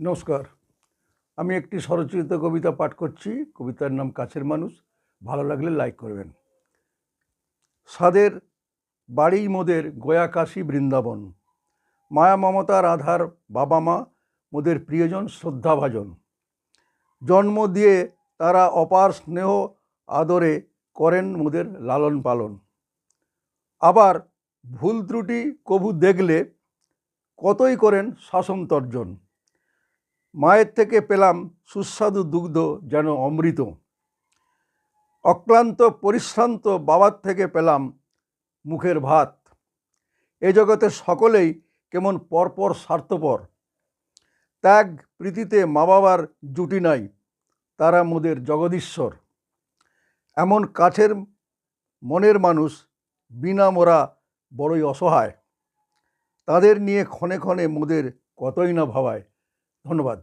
নমস্কার। আমি একটি স্বরচিত কবিতা পাঠ করছি। কবিতার নাম কাছের মানুষ। ভালো লাগলে লাইক করবেন। সাদের বাড়ি মোদের গয়া কাশী বৃন্দাবন। মায়া মমতার আধার বাবা মা মোদের প্রিয়জন শ্রদ্ধাভাজন। জন্ম দিয়ে তারা অপার স্নেহ আদরে করেন মোদের লালন পালন। আবার ভুল ত্রুটি কভু দেখলে কতই করেন শাসন তর্জন। মায়ের থেকে পেলাম সুস্বাদু দুগ্ধ যেন অমৃত। অক্লান্ত, পরিশ্রান্ত বাবার থেকে পেলাম মুখের ভাত। এ জগতে সকলেই কেমন পরপর স্বার্থপর। ত্যাগ প্রীতিতে মা বাবার জুটি নাই, তারা মোদের জগদীশ্বর। এমন কাছের মনের মানুষ বিনা মোরা বড়ই অসহায়। তাদের নিয়ে ক্ষণে ক্ষণে মোদের কতই না ভাবায়। ধন্যবাদ।